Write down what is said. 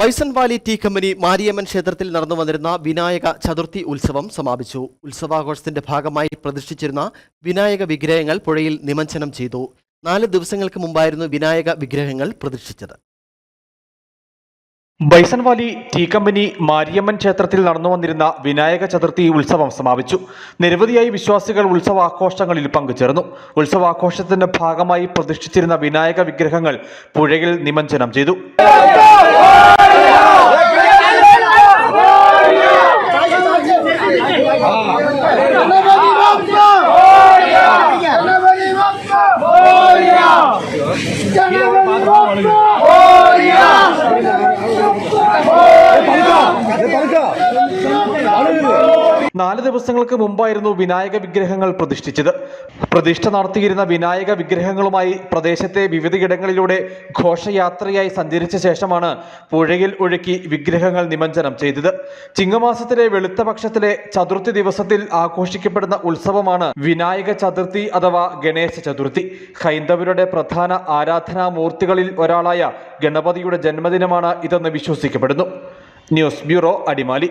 Bison valley tea company Mariamman ക്ഷേത്രത്തിൽ നടന്നു വന്നിരുന്ന വിനായക ചതുർത്ഥി ഉത്സവം സമാപിച്ചു. ഉത്സവാഘോഷത്തിന്റെ ഭാഗമായി പ്രതിഷ്ഠിച്ചിരുന്ന വിനായക വിഗ്രഹങ്ങൾ പുഴയിൽ നിമജ്ജനം ചെയ്തു. നാല് ദിവസങ്ങൾക്ക് മുമ്പായിരുന്നു വിനായക വിഗ്രഹങ്ങൾ പ്രതിഷ്ഠിച്ചത്. Bison valley tea company Mariamman ക്ഷേത്രത്തിൽ നടന്നു വന്നിരുന്ന വിനായക ചതുർത്ഥി ഉത്സവം സമാപിച്ചു. നിരവധിയായി വിശ്വാസികൾ ഉത്സവാഘോഷങ്ങളിൽ പങ്കുചേർന്നു. ഉത്സവാഘോഷത്തിന്റെ ഭാഗമായി പ്രതിഷ്ഠിച്ചിരുന്ന വിനായക വിഗ്രഹങ്ങൾ പുഴയിൽ നിമജ്ജനം ചെയ്തു. Yeah! നാല് ദിവസങ്ങൾക്ക് മുമ്പായിരുന്നു വിനായക വിഗ്രഹങ്ങൾ പ്രതിഷ്ഠിച്ചത്. പ്രതിഷ്ഠ നടത്തിയിരുന്ന വിനായക വിഗ്രഹങ്ങളുമായി പ്രദേശത്തെ വിവിധയിടങ്ങളിലൂടെ ഘോഷയാത്രയായി സഞ്ചരിച്ച ശേഷമാണ് പുഴയിൽ ഒഴുക്കി വിഗ്രഹങ്ങൾ നിമഞ്ജനം ചെയ്തത്. ചിങ്ങമാസത്തിലെ വെളുത്ത പക്ഷത്തിലെ ചതുർത്ഥി ദിവസത്തിൽ ആഘോഷിക്കപ്പെടുന്ന ഉത്സവമാണ് വിനായക ചതുർത്ഥി അഥവാ ഗണേശ ചതുർത്ഥി. ഹൈന്ദവരുടെ പ്രധാന ആരാധനാമൂർത്തികളിൽ ഒരാളായ ഗണപതിയുടെ ജന്മദിനമാണ് ഇതെന്ന് വിശ്വസിക്കപ്പെടുന്നു. News bureau Adimali.